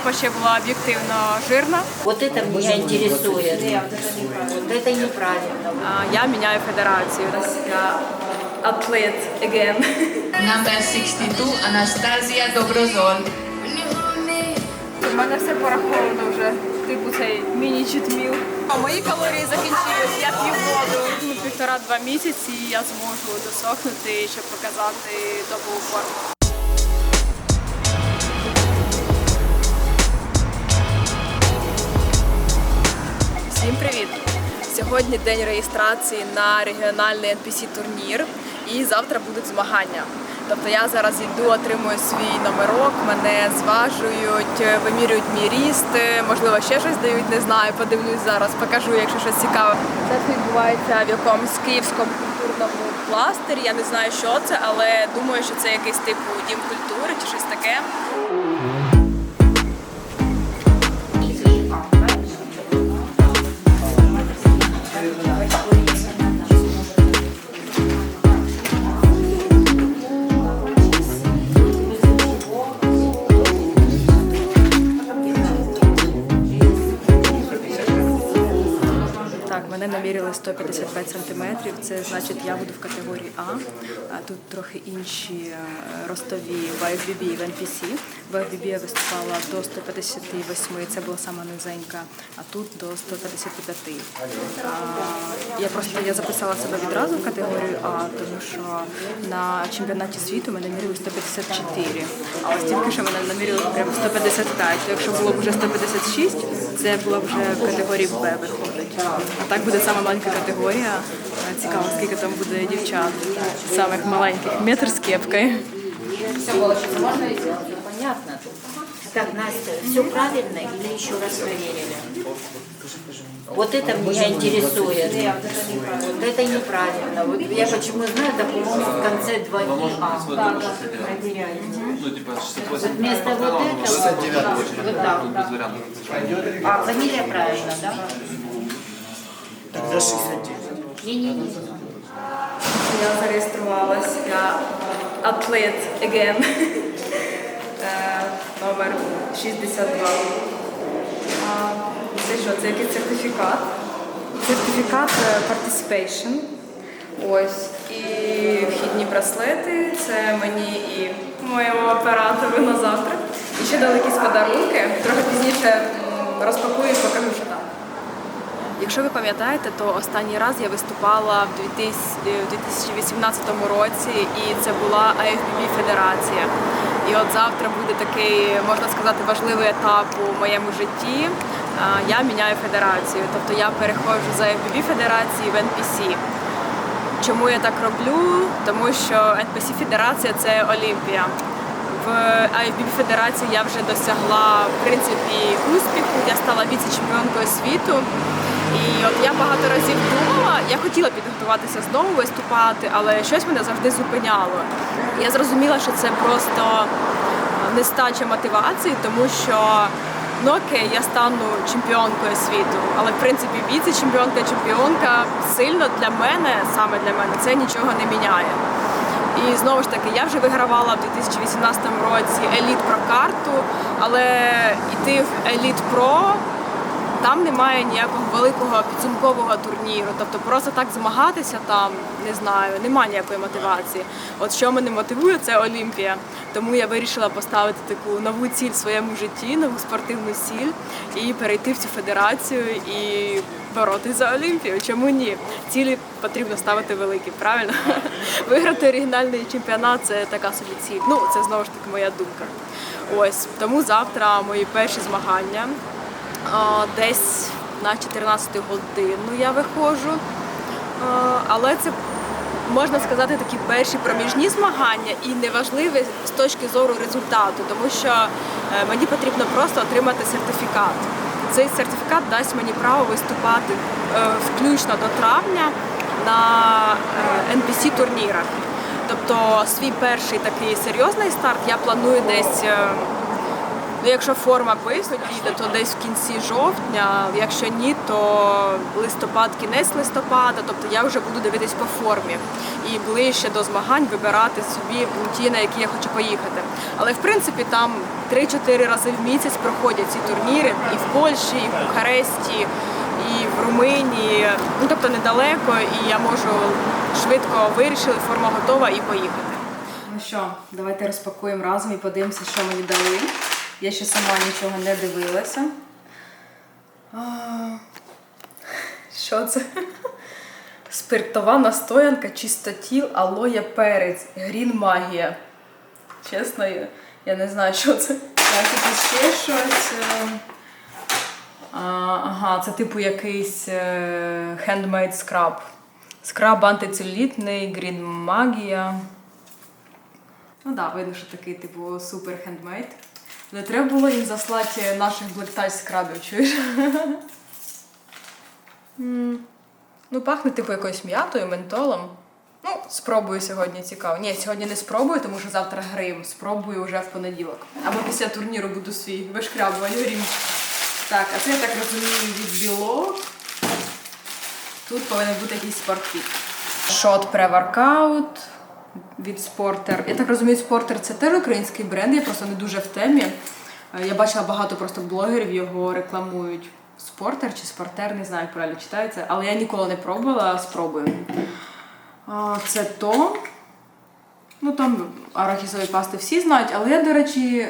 Європа ще була об'єктивно жирна. Вот это меня интересует. Вот это неправильно. Я міняю федерацію. Я атлет again. Number 62, Anastasia Dobrozol. У мене все пораховано вже. Типу цей міні-читміл. А мої калорії закінчились, я п'ю воду. Ну, Півтора-два місяці і я зможу досохнути, щоб показати добову форму. Всім привіт! Сьогодні день реєстрації на регіональний NPC турнір і завтра будуть змагання. Тобто я зараз йду, отримую свій номерок, мене зважують, вимірюють мій ріст, можливо, ще щось дають, не знаю. Подивлюсь зараз, покажу, якщо щось цікаве. Це відбувається в якомусь київському культурному кластері. Я не знаю, що це, але думаю, що це якийсь типу дім культури чи щось таке. 155 сантиметрів. Це значить, я буду в категорії А. А тут трохи інші е, ростові в IFBB і в NPC. В IFBB я виступала до 158, це була сама низенька, а тут до 155. А, я просто я записала себе відразу в категорію А, тому що на чемпіонаті світу мене міряли 154. А ось тільки що мене наміряли прямо 155. Якщо було б вже 156, це була вже категорії Б виходить. Так буде саме маленька категорія. Цікаво, скільки там буде дівчат. Самих маленьких, метр з кепкою. Все було, що можна понятно. Так, Настя, все правильно или еще раз проверили? Вот это меня интересует. Вот это неправильно. Вот я почему знаю, это, по-моему, в конце 2 А. Проверяете. Ну, типа, 68 Вот вместо вот этого, вот так. без вариантов. А фамилия правильно, да? Тогда 69. Не-не-не. Я зареєструвалась, я атлет again. Е, Номер 62. Це що? Це якийсь сертифікат? Сертифікат е, participation. Ось. І вхідні браслети. Це мені і моєму оператору на завтра. І ще дали якісь подарунки. Трохи пізніше розпакую і покажу, що там. Якщо ви пам'ятаєте, то останній раз я виступала в 2000 в 2018 році, і це була IFBB Федерація. І от завтра буде такий, можна сказати, важливий етап у моєму житті. Я міняю федерацію, тобто я переходжу з IFBB Федерації в NPC. Чому я так роблю? Тому що NPC Федерація це Олімпія. В IFBB Федерації я вже досягла в принципі успіху. Я стала віце-чемпіонкою світу. І от я багато разів думала, я хотіла підготуватися знову виступати, але щось мене завжди зупиняло. Я зрозуміла, що це просто нестача мотивації, тому що ну окей, я стану чемпіонкою світу, але в принципі віце-чемпіонка, чемпіонка сильно для мене, саме для мене, це нічого не міняє. І знову ж таки, я вже вигравала в 2018 році еліт про карту, але йти в еліт про там немає ніякого великого підсумкового турніру. Тобто просто так змагатися там, не знаю, немає ніякої мотивації. От що мене мотивує, це Олімпія. Тому я вирішила поставити таку нову ціль в своєму житті, нову спортивну ціль і перейти в цю федерацію і боротися за Олімпію. Чому ні? Цілі потрібно ставити великі, правильно? Виграти оригінальний чемпіонат це така собі ціль. Ну, це знову ж таки моя думка. Ось тому завтра мої перші змагання. Десь на 14 годину я виходжу. Але це можна сказати такі перші проміжні змагання і неважливі з точки зору результату, тому що е, мені потрібно просто отримати сертифікат. Цей сертифікат дасть мені право виступати е, включно до травня на NPC турнірах. Тобто свій перший такий серйозний старт я планую десь е, Ну, якщо форма пису піде, то десь в кінці жовтня. Якщо ні, то листопад, кінець листопада. Тобто я вже буду дивитись по формі і ближче до змагань вибирати собі ті, на які я хочу поїхати. Але в принципі там 3-4 рази в місяць проходять ці турніри і в Польщі, і в Бухаресті, і в Румунії. Ну тобто недалеко, і я можу швидко вирішили, форма готова і поїхати. Ну що, давайте розпакуємо разом і подивимося, що мені дали. Я ще сама нічого не дивилася. А, Що це? Спиртова настоянка, чистотіл, алоє перець, грін магія. Чесно, я, я не знаю, що це. Так, тут ще щось. е, А, ага, це типу якийсь handmade скраб. Скраб антицелюлітний, грін магія. Ну так, да, видно, що такий, типу, супер хендмейд. Не треба було їм заслати наших Touch скрабів, чуєш? Ну, пахне типу якоюсь м'ятою, ментолом. Ну, спробую сьогодні цікаво. Ні, сьогодні не спробую, тому що завтра грим. Спробую вже в понеділок. Або після турніру буду свій вишкрябувати грім. Так, а це я так розумію від білок. Тут повинен бути якийсь спортфіт. Шот pre-workout від Спортер. Я так розумію, Спортер це теж український бренд, я просто не дуже в темі. Е, Я бачила багато просто блогерів його рекламують. Спортер чи спортер, не знаю, як правильно читається, але я ніколи не пробувала, спробую. Це то. Ну там арахісові пасти всі знають, але я, до речі,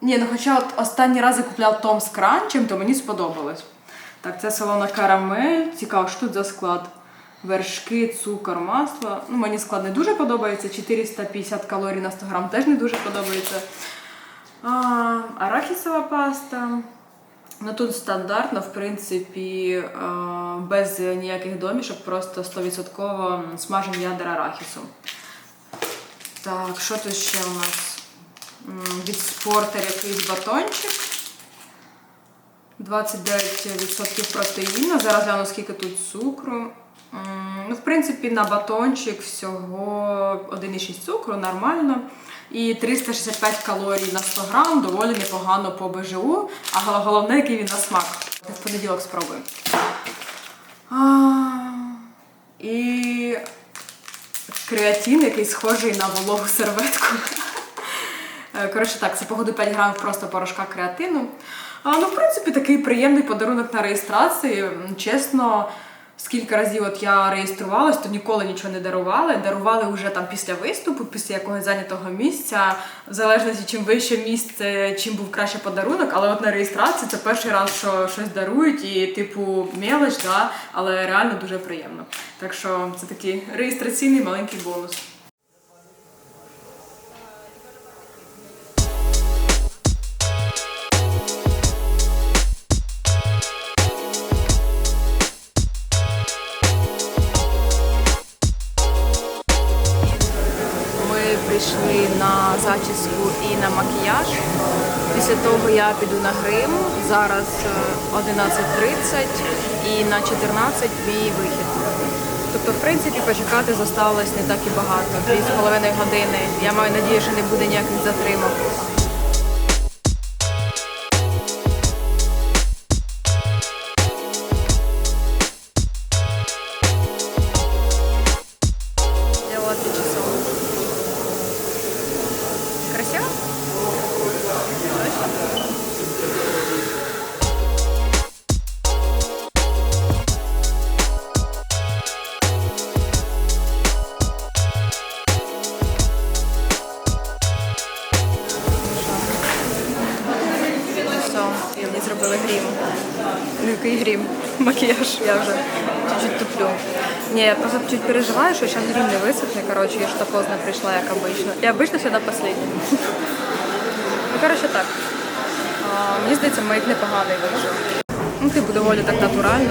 ні, ну хоча от останній раз я купляла Том з кранчем, то мені сподобалось. Так, це солона карамель. Цікаво, що тут за склад? Вершки, цукор, масло. Ну, мені склад не дуже подобається. 450 калорій на 100 грам теж не дуже подобається. А, арахісова паста. Ну тут стандартно, в принципі, без ніяких домішок, просто 100% смажені ядра арахісу. Так, що тут ще у нас? Від спортер якийсь батончик. 29% протеїну. Зараз гляну, скільки тут цукру. Ну, в принципі, на батончик всього 1,6 цукру, нормально. І 365 калорій на 100 грам, доволі непогано по БЖУ, а головне, який він на смак. В понеділок спробую. І креатин, який схожий на вологу серветку. Е, Коротше так, це походу 5 грамів просто порошка креатину. А, ну, в принципі, такий приємний подарунок на реєстрації. Чесно, скільки разів от я реєструвалась, то ніколи нічого не дарували. Дарували вже там після виступу, після якогось зайнятого місця. В залежності, чим вище місце, чим був краще подарунок. Але от на реєстрації це перший раз, що щось дарують, і типу мелоч, да, але реально дуже приємно. Так що це такий реєстраційний маленький бонус. На грим. Зараз е, 11.30 і на 14 мій вихід. Тобто, в принципі, почекати зосталось не так і багато. Дві з половиною години. Я маю надію, що не буде ніяких затримок. Макіяж. Я вже чуть-чуть туплю. Ні, я просто чуть переживаю, що зараз грім не висохне. Коротше, я так поздно прийшла, як обично. І обично сюди последня. Ну, коротше, так. Мені здається, мейк непоганий вийшов. Ну, типу, доволі так натурально.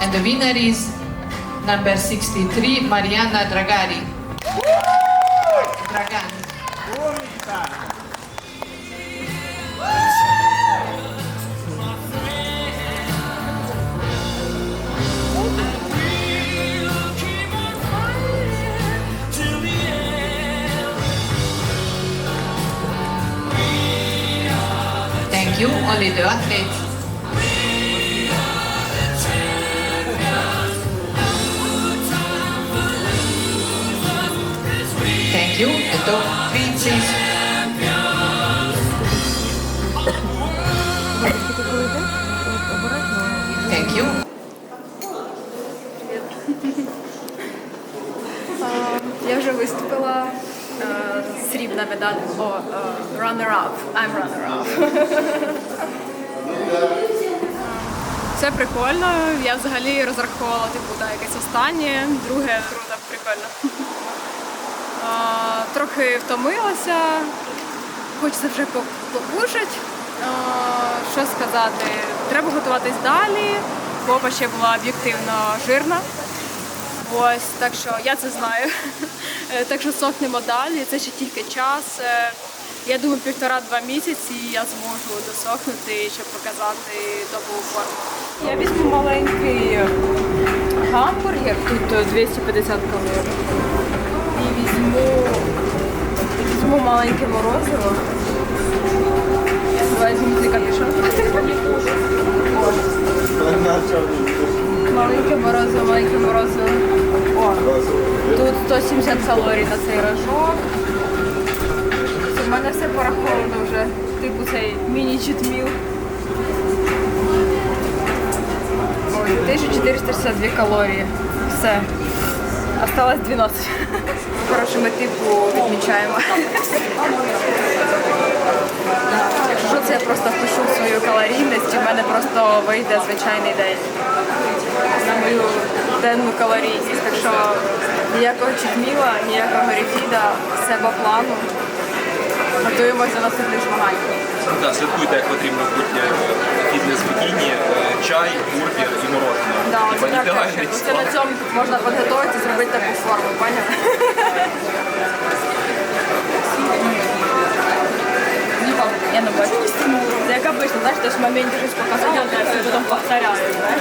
And the winner is number 63, Mariana Dragari. Thank you, only the athletes. Thank you. The top three, please. Thank you. Я вже виступила. Е, Срібна медаль. О, е, runner-up. I'm runner-up. Це прикольно. Я взагалі розраховувала типу, да, якесь останнє, друге круто, прикольно. Трохи втомилася, хочеться вже покушати. Що сказати? Треба готуватись далі. Попа ще була об'єктивно жирна. Ось, так що я це знаю. Е, Так що сохнемо далі, це ще тільки час. Е, Я думаю, півтора-два місяці я зможу досохнути, щоб показати добру форму. Я візьму маленький гамбургер, тут е, 250 калорій. Візьму, візьму маленьке морозиво. Візьму цей капюшон. Маленьке морозиво, маленьке морозиво. О, тут 170 калорій на цей рожок. У мене все пораховано вже. Типу цей міні-читміл. Ой, 1462 калорії. Все. Осталось 12. Ми типу відмічаємо. Якщо що, це я просто впишу свою калорійність, і в мене просто вийде звичайний день на мою денну калорійність. Так що ніякого читміла, ніякого рефіда, себе плану. Готуємося до наступних змагань. Да, слідкуйте, як потрібно бути фітнес-бікіні, е, чай, бургер і морозиво. Да, Типа оце так ідеальний краще. Оце склад. на цьому можна підготуватися, зробити таку форму, поняв? Я не бачу. Це як обично, знаєш, ти ж в моменті щось показати, а все потім повторяю, знаєш?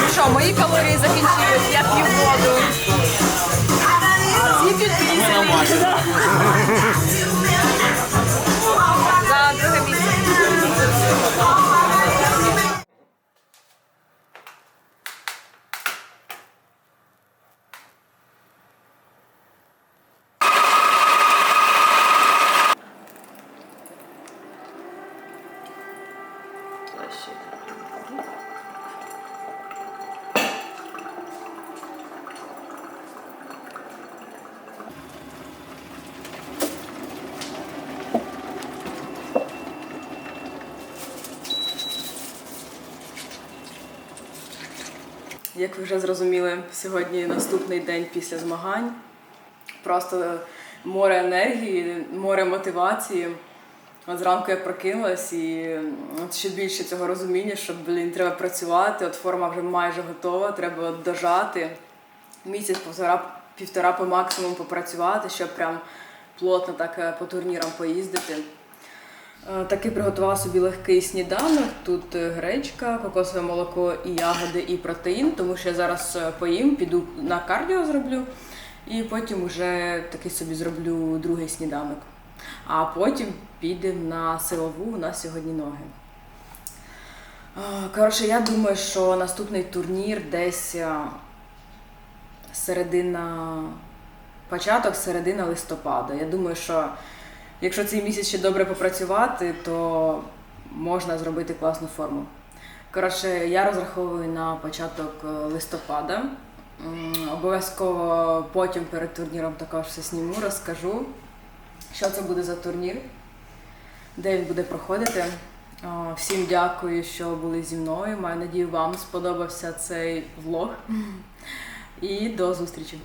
Ну що, мої калорії закінчились, я п'ю воду. Всі підписані. як ви вже зрозуміли, сьогодні наступний день після змагань. Просто море енергії, море мотивації. От зранку я прокинулась і от ще більше цього розуміння, що блін, треба працювати, от форма вже майже готова, треба от дожати. Місяць півтора, півтора по максимуму попрацювати, щоб прям плотно так е, по турнірам поїздити. Е, Таки приготувала собі легкий сніданок. Тут е, гречка, кокосове молоко і ягоди, і протеїн, тому що я зараз е, поїм, піду на кардіо зроблю, і потім вже такий собі зроблю другий сніданок. А потім підемо на силову, у нас сьогодні ноги. Коротше, я думаю, що наступний турнір десь середина, початок, середина листопада. Я думаю, що якщо цей місяць ще добре попрацювати, то можна зробити класну форму. Коротше, я розраховую на початок е, листопада. Обов'язково потім перед турніром також все зніму, розкажу, що це буде за турнір, де він буде проходити. Всім дякую, що були зі мною. Маю надію, вам сподобався цей влог. І до зустрічі!